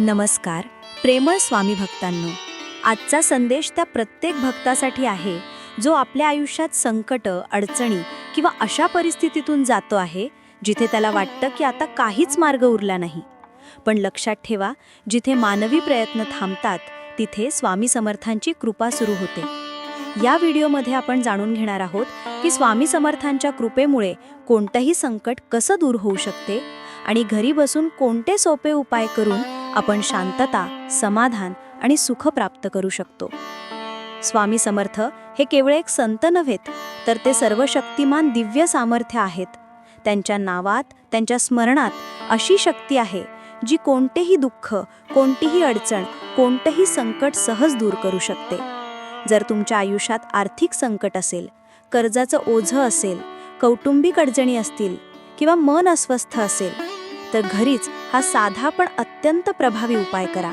नमस्कार प्रेमळ स्वामी भक्तांनो. आजचा संदेश त्या प्रत्येक भक्तासाठी आहे जो आपल्या आयुष्यात संकट अडचणी किंवा अशा परिस्थितीतून जातो आहे जिथे त्याला वाटतं की आता काहीच मार्ग उरला नाही. पण लक्षात ठेवा जिथे मानवी प्रयत्न थांबतात तिथे स्वामी समर्थांची कृपा सुरू होते. या व्हिडिओमध्ये आपण जाणून घेणार आहोत की स्वामी समर्थांच्या कृपेमुळे कोणतंही संकट कसं दूर होऊ शकते आणि घरी बसून कोणते सोपे उपाय करून आपण शांतता समाधान आणि सुख प्राप्त करू शकतो. स्वामी समर्थ हे केवळ एक संत नव्हेत तर ते सर्व शक्तिमान दिव्य सामर्थ्य आहेत. त्यांच्या नावात त्यांच्या स्मरणात अशी शक्ती आहे जी कोणतेही दुःख कोणतीही अडचण कोणतंही संकट सहज दूर करू शकते. जर तुमच्या आयुष्यात आर्थिक संकट असेल कर्जाचं ओझं असेल कौटुंबिक अडचणी असतील किंवा मन अस्वस्थ असेल तर घरीच हा साधा पण अत्यंत प्रभावी उपाय करा.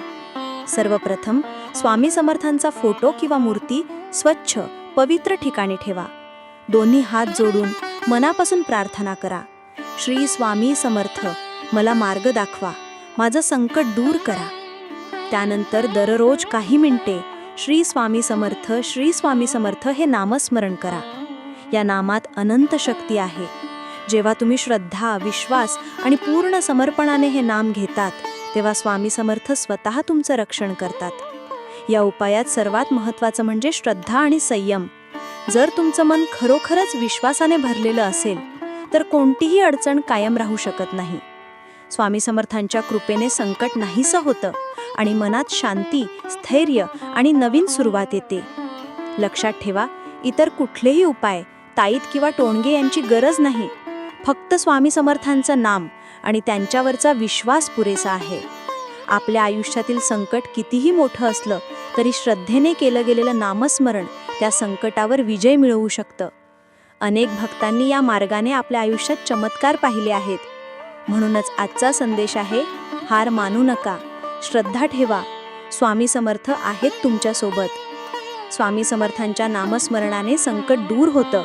सर्वप्रथम स्वामी समर्थांचा फोटो किंवा मूर्ती स्वच्छ पवित्र ठिकाणी ठेवा. दोन्ही हात जोडून मनापासून प्रार्थना करा. श्री स्वामी समर्थ मला मार्ग दाखवा माझं संकट दूर करा. त्यानंतर दररोज काही मिनिटे श्री स्वामी समर्थ श्री स्वामी समर्थ हे नामस्मरण करा. या नामात अनंत शक्ती आहे. जेव्हा तुम्ही श्रद्धा विश्वास आणि पूर्ण समर्पणाने हे नाम घेतात तेव्हा स्वामी समर्थ स्वतः तुमचं रक्षण करतात. या उपायात सर्वात महत्त्वाचं म्हणजे श्रद्धा आणि संयम. जर तुमचं मन खरोखरच विश्वासाने भरलेलं असेल तर कोणतीही अडचण कायम राहू शकत नाही. स्वामी समर्थांच्या कृपेने संकट नाहीसं होतं आणि मनात शांती स्थैर्य आणि नवीन सुरुवात येते. लक्षात ठेवा इतर कुठलेही उपाय ताईत किंवा टोणगे यांची गरज नाही. फक्त स्वामी समर्थांचं नाम आणि त्यांच्यावरचा विश्वास पुरेसा आहे. आपल्या आयुष्यातील संकट कितीही मोठं असलं तरी श्रद्धेने केलं गेलेलं नामस्मरण त्या संकटावर विजय मिळवू शकतं. अनेक भक्तांनी या मार्गाने आपल्या आयुष्यात चमत्कार पाहिले आहेत. म्हणूनच आजचा संदेश आहे हार मानू नका श्रद्धा ठेवा स्वामी समर्थ आहेत तुमच्यासोबत. स्वामी समर्थांच्या नामस्मरणाने संकट दूर होतं.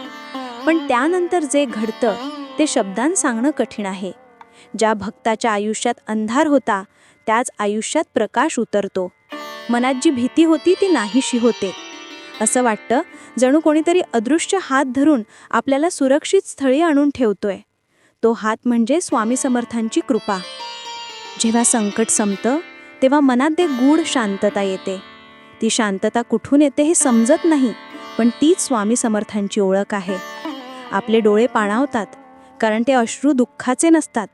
पण त्यानंतर जे घडतं ते शब्दांत सांगणं कठीण आहे. ज्या भक्ताच्या आयुष्यात अंधार होता त्याच आयुष्यात प्रकाश उतरतो. मनात जी भीती होती ती नाहीशी होते. असं वाटतं जणू कोणीतरी अदृश्य हात धरून आपल्याला सुरक्षित स्थळी आणून ठेवतोय. तो हात म्हणजे स्वामी समर्थांची कृपा. जेव्हा संकट संपतं तेव्हा मनात ते गूढ शांतता येते. ती शांतता कुठून येते हे समजत नाही पण तीच स्वामी समर्थांची ओळख आहे. आपले डोळे पाणावतात कारण ते अश्रू दुःखाचे नसतात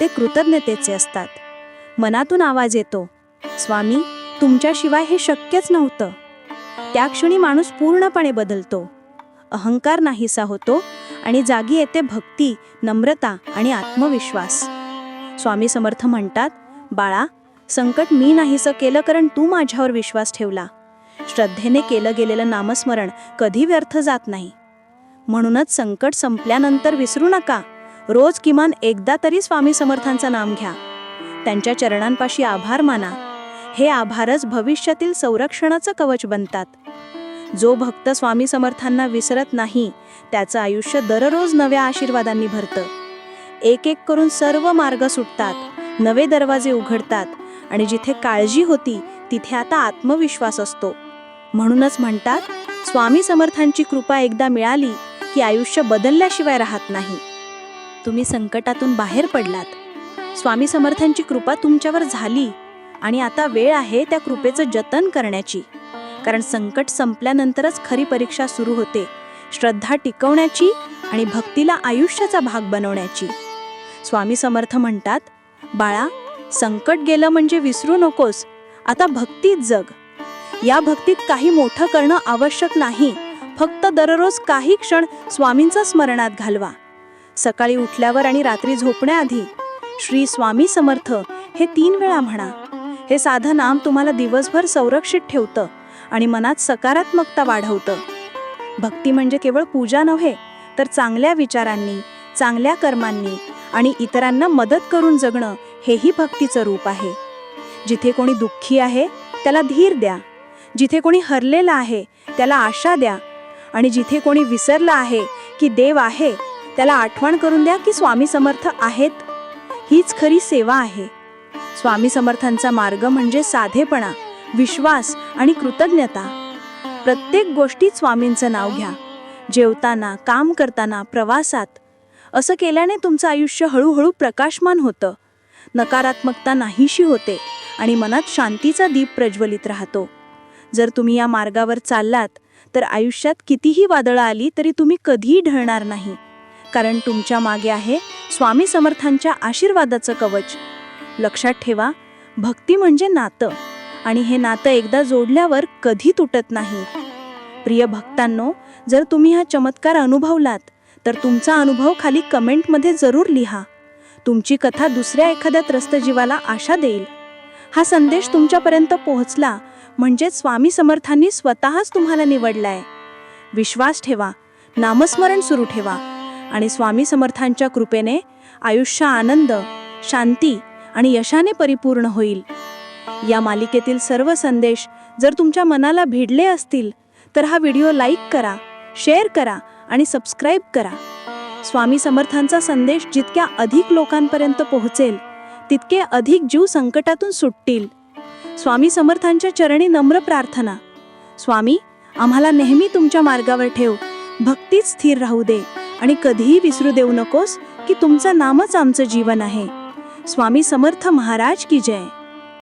ते कृतज्ञतेचे असतात. मनातून आवाज येतो स्वामी तुमच्याशिवाय हे शक्यच नव्हतं. त्या क्षणी माणूस पूर्णपणे बदलतो. अहंकार नाहीसा होतो आणि जागी येते भक्ती नम्रता आणि आत्मविश्वास. स्वामी समर्थ म्हणतात बाळा संकट मी नाहीसं केलं कारण तू माझ्यावर विश्वास ठेवला. श्रद्धेने केलं गेलेलं नामस्मरण कधी व्यर्थ जात नाही. म्हणूनच संकट संपल्यानंतर विसरू नका. रोज किमान एकदा तरी स्वामी समर्थांचं नाम घ्या. त्यांच्या चरणांपाशी आभार माना. हे आभारच भविष्यातील संरक्षणाचं कवच बनतात. जो भक्त स्वामी समर्थांना विसरत नाही त्याचं आयुष्य दररोज नव्या आशीर्वादांनी भरतं. एक एक करून सर्व मार्ग सुटतात नवे दरवाजे उघडतात आणि जिथे काळजी होती तिथे आता आत्मविश्वास असतो. म्हणूनच म्हणतात स्वामी समर्थांची कृपा एकदा मिळाली की आयुष्य बदलल्याशिवाय राहत नाही. तुम्ही संकटातून बाहेर पडलात. स्वामी समर्थांची कृपा तुमच्यावर झाली आणि आता वेळ आहे त्या कृपेचं जतन करण्याची. कारण संकट संपल्यानंतरच खरी परीक्षा सुरू होते. श्रद्धा टिकवण्याची आणि भक्तीला आयुष्याचा भाग बनवण्याची. स्वामी समर्थ म्हणतात बाळा संकट गेलं म्हणजे विसरू नकोस. आता भक्तीत जग. या भक्तीत काही मोठं करणं आवश्यक नाही. फक्त दररोज काही क्षण स्वामींचा स्मरणात घालवा. सकाळी उठल्यावर आणि रात्री झोपण्याआधी श्री स्वामी समर्थ हे तीन वेळा म्हणा. हे साधं नाम तुम्हाला दिवसभर संरक्षित ठेवतं आणि मनात सकारात्मकता वाढवतं. भक्ती म्हणजे केवळ पूजा नव्हे तर चांगल्या विचारांनी चांगल्या कर्मांनी आणि इतरांना मदत करून जगणं हेही भक्तीचं रूप आहे. जिथे कोणी दुःखी आहे त्याला धीर द्या. जिथे कोणी हरलेला आहे त्याला आशा द्या. आणि जिथे कोणी विसरलं आहे की देव आहे त्याला आठवण करून द्या की स्वामी समर्थ आहेत. हीच खरी सेवा आहे. स्वामी समर्थांचा मार्ग म्हणजे साधेपणा विश्वास आणि कृतज्ञता. प्रत्येक गोष्टीत स्वामींचं नाव घ्या. जेवताना काम करताना प्रवासात. असं केल्याने तुमचं आयुष्य हळूहळू प्रकाशमान होतं. नकारात्मकता नाहीशी होते आणि मनात शांतीचा दीप प्रज्वलित राहतो. जर तुम्ही या मार्गावर चाललात तर आयुष्यात कितीही वादळं आली तरी तुम्ही कधीही ढळणार नाही. कारण तुमच्या मागे आहे स्वामी समर्थांच्या आशीर्वादाचं कवच. लक्षात ठेवा भक्ती म्हणजे नातं आणि हे नातं एकदा जोडल्यावर कधी तुटत नाही. प्रिय भक्तांनो जर तुम्ही हा चमत्कार अनुभवलात तर तुमचा अनुभव खाली कमेंटमध्ये जरूर लिहा. तुमची कथा दुसऱ्या एखाद्या त्रस्त जीवाला आशा देईल. हा संदेश तुमच्यापर्यंत पोहोचला म्हणजे स्वामी समर्थांनी स्वतःच तुम्हाला निवडलाय. विश्वास ठेवा नामस्मरण सुरू ठेवा आणि स्वामी समर्थांच्या कृपेने आयुष्य आनंद शांती आणि यशाने परिपूर्ण होईल. या मालिकेतील सर्व संदेश जर तुमच्या मनाला भिडले असतील तर हा व्हिडिओ लाईक करा शेअर करा आणि सबस्क्राईब करा. स्वामी समर्थांचा संदेश जितक्या अधिक लोकांपर्यंत पोहोचेल तितके अधिक जीव संकटातून सुटतील. स्वामी समर्थांच्या चरणी नम्र प्रार्थना. स्वामी आम्हाला नेहमी तुमच्या मार्गावर ठेव. भक्तीत स्थिर राहू दे आणि कधीही विसरू देऊ नकोस की तुमचं नामच आमचं जीवन आहे. स्वामी समर्थ महाराज की जय.